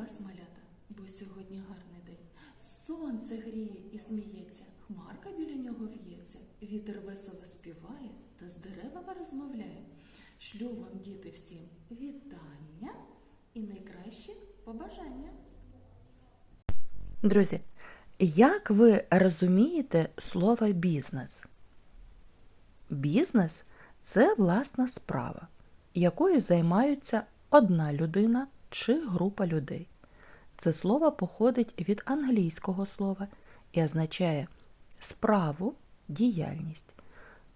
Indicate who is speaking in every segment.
Speaker 1: Вас, малята, бо сьогодні гарний день. Сонце гріє і сміється, хмарка біля нього в'ється, вітер весело співає та з деревами розмовляє. Шлю вам, діти, всім вітання і найкращі побажання.
Speaker 2: Друзі, як ви розумієте слово бізнес? Бізнес це власна справа, якою займаються одна людина чи група людей. Це слово походить від англійського слова і означає справу, діяльність.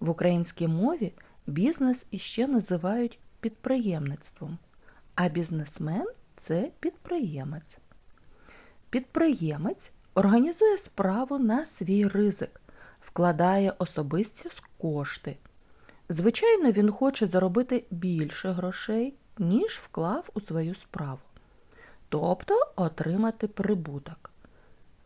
Speaker 2: В українській мові бізнес іще називають підприємництвом, а бізнесмен це підприємець. Підприємець організує справу на свій ризик, вкладає особисті кошти. Звичайно, він хоче заробити більше грошей, ніж вклав у свою справу, тобто отримати прибуток.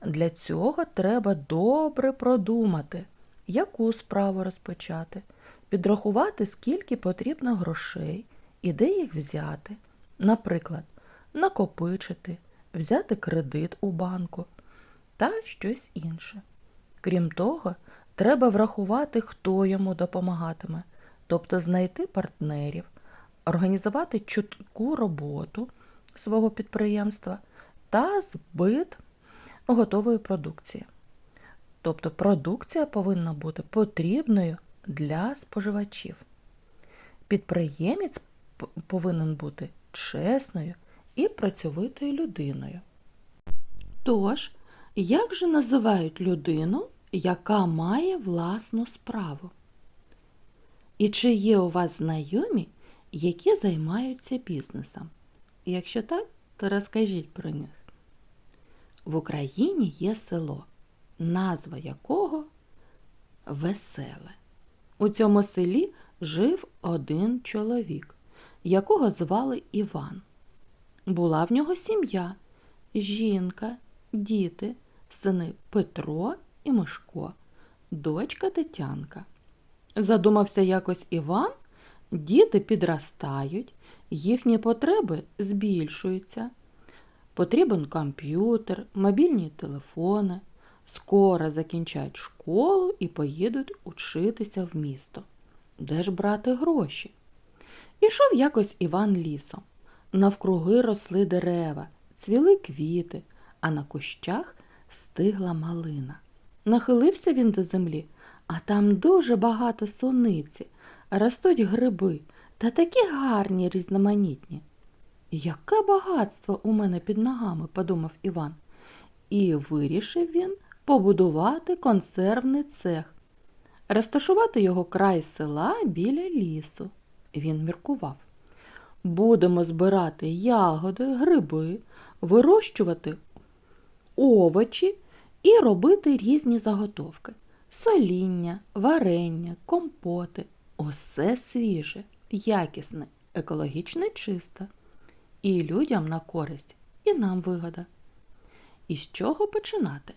Speaker 2: Для цього треба добре продумати, яку справу розпочати, підрахувати, скільки потрібно грошей і де їх взяти. Наприклад, накопичити, взяти кредит у банку та щось інше. Крім того, треба врахувати, хто йому допомагатиме, тобто знайти партнерів, організувати чутку роботу свого підприємства та збит готової продукції. Тобто продукція повинна бути потрібною для споживачів. Підприємець повинен бути чесною і працьовитою людиною. Тож, як же називають людину, яка має власну справу? І чи є у вас знайомі, які займаються бізнесом? Якщо так, то розкажіть про них. В Україні є село, назва якого Веселе. У цьому селі жив один чоловік, якого звали Іван. Була в нього сім'я, жінка, діти, сини Петро і Мишко, дочка Тетянка. Задумався якось Іван, діти підростають, їхні потреби збільшуються. Потрібен комп'ютер, мобільні телефони. Скоро закінчать школу і поїдуть учитися в місто. Де ж брати гроші? Ішов якось Іван лісом. Навкруги росли дерева, цвіли квіти, а на кущах стигла малина. Нахилився він до землі, а там дуже багато суниці, ростуть гриби та такі гарні різноманітні. Яке багатство у мене під ногами, подумав Іван. І вирішив він побудувати консервний цех, розташувати його край села біля лісу. Він міркував. Будемо збирати ягоди, гриби, вирощувати овочі і робити різні заготовки. Соління, варення, компоти. Усе свіже, якісне, екологічно чисте. І людям на користь, і нам вигода. І з чого починати?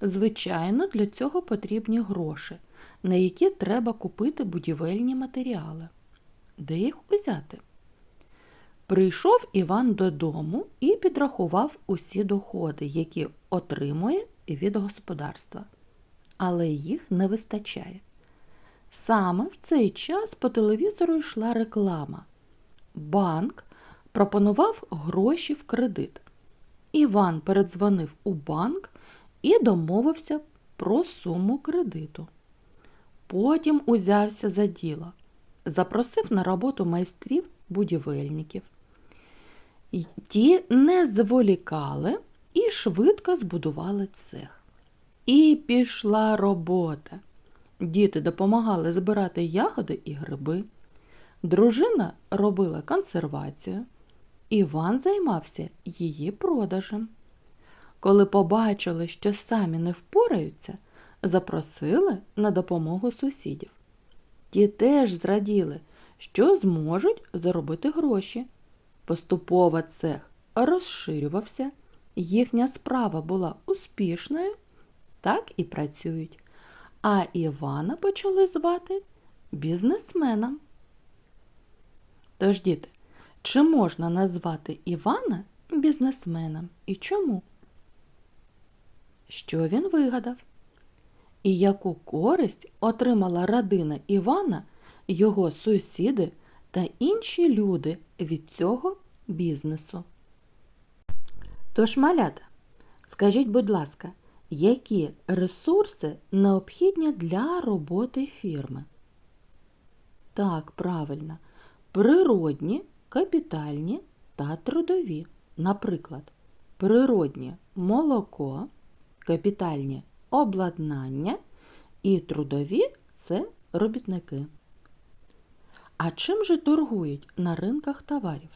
Speaker 2: Звичайно, для цього потрібні гроші, на які треба купити будівельні матеріали. Де їх узяти? Прийшов Іван додому і підрахував усі доходи, які отримує від господарства. Але їх не вистачає. Саме в цей час по телевізору йшла реклама. Банк пропонував гроші в кредит. Іван передзвонив у банк і домовився про суму кредиту. Потім узявся за діло, запросив на роботу майстрів будівельників. Ті не зволікали і швидко збудували цех. І пішла робота. Діти допомагали збирати ягоди і гриби. Дружина робила консервацію. Іван займався її продажем. Коли побачили, що самі не впораються, запросили на допомогу сусідів. Ті теж зраділи, що зможуть заробити гроші. Поступово цех розширювався, їхня справа була успішною, так і працюють. А Івана почали звати бізнесменом. Тож, діти, чи можна назвати Івана бізнесменом і чому? Що він вигадав? І яку користь отримала родина Івана, його сусіди та інші люди від цього бізнесу? Тож, малята, скажіть, будь ласка, які ресурси необхідні для роботи фірми? Так, правильно, природні, капітальні та трудові. Наприклад, природні молоко, капітальні обладнання і трудові це робітники. А чим же торгують на ринках товарів?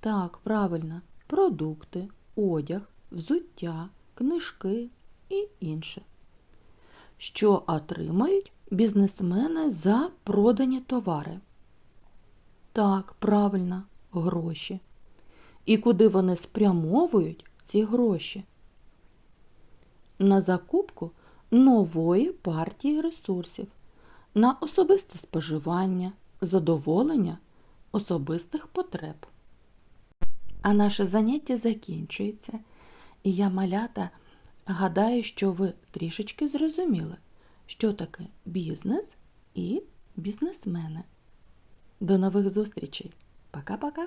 Speaker 2: Так, правильно, продукти, одяг, взуття, книжки і інше. Що отримають бізнесмени за продані товари? Так, правильно, гроші. І куди вони спрямовують ці гроші? На закупку нової партії ресурсів, на особисте споживання, задоволення особистих потреб. А наше заняття закінчується, і я, малята, гадаю, що ви трішечки зрозуміли, що таке бізнес і бізнесмени. До нових зустрічей. Пока-пока!